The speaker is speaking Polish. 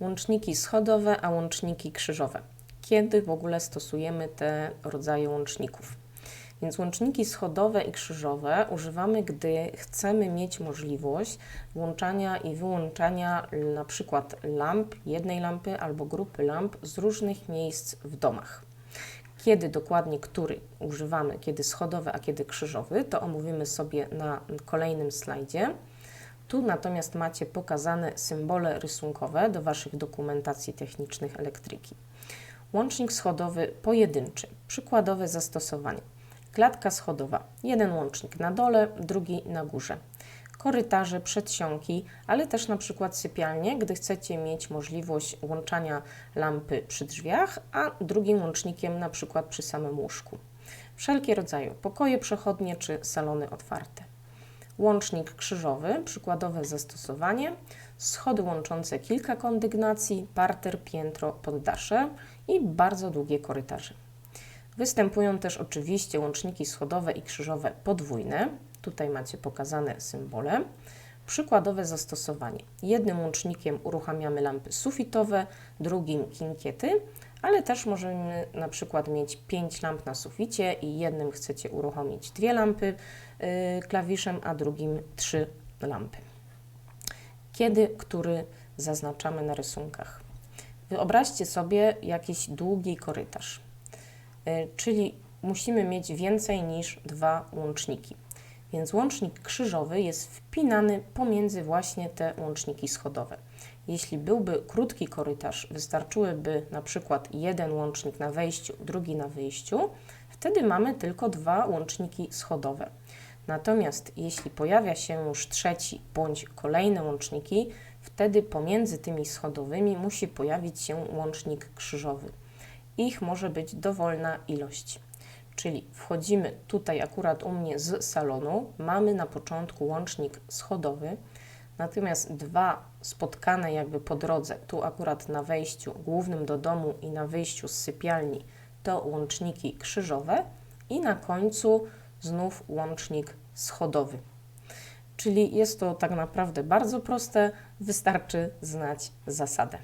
Łączniki schodowe, a łączniki krzyżowe. Kiedy w ogóle stosujemy te rodzaje łączników? Więc łączniki schodowe i krzyżowe używamy, gdy chcemy mieć możliwość włączania i wyłączania na przykład lamp, jednej lampy albo grupy lamp z różnych miejsc w domach. Kiedy dokładnie który używamy, kiedy schodowy, a kiedy krzyżowy, to omówimy sobie na kolejnym slajdzie. Tu natomiast macie pokazane symbole rysunkowe do Waszych dokumentacji technicznych elektryki. Łącznik schodowy pojedynczy. Przykładowe zastosowanie. Klatka schodowa. Jeden łącznik na dole, drugi na górze. Korytarze, przedsionki, ale też na przykład sypialnie, gdy chcecie mieć możliwość łączania lampy przy drzwiach, a drugim łącznikiem na przykład przy samym łóżku. Wszelkie rodzaje pokoje przechodnie czy salony otwarte. Łącznik krzyżowy, przykładowe zastosowanie, schody łączące kilka kondygnacji, parter, piętro, poddasze i bardzo długie korytarze. Występują też oczywiście łączniki schodowe i krzyżowe podwójne. Tutaj macie pokazane symbole. Przykładowe zastosowanie. Jednym łącznikiem uruchamiamy lampy sufitowe, drugim kinkiety, ale też możemy na przykład mieć 5 lamp na suficie i jednym chcecie uruchomić dwie lampy yy, klawiszem, a drugim trzy lampy. Kiedy, który zaznaczamy na rysunkach. Wyobraźcie sobie jakiś długi korytarz, yy, czyli musimy mieć więcej niż dwa łączniki. Więc łącznik krzyżowy jest wpinany pomiędzy właśnie te łączniki schodowe. Jeśli byłby krótki korytarz, wystarczyłyby na przykład jeden łącznik na wejściu, drugi na wyjściu, wtedy mamy tylko dwa łączniki schodowe. Natomiast jeśli pojawia się już trzeci bądź kolejne łączniki, wtedy pomiędzy tymi schodowymi musi pojawić się łącznik krzyżowy. Ich może być dowolna ilość. Czyli wchodzimy tutaj akurat u mnie z salonu, mamy na początku łącznik schodowy, natomiast dwa spotkane jakby po drodze, tu akurat na wejściu głównym do domu i na wyjściu z sypialni, to łączniki krzyżowe i na końcu znów łącznik schodowy. Czyli jest to tak naprawdę bardzo proste, wystarczy znać zasadę.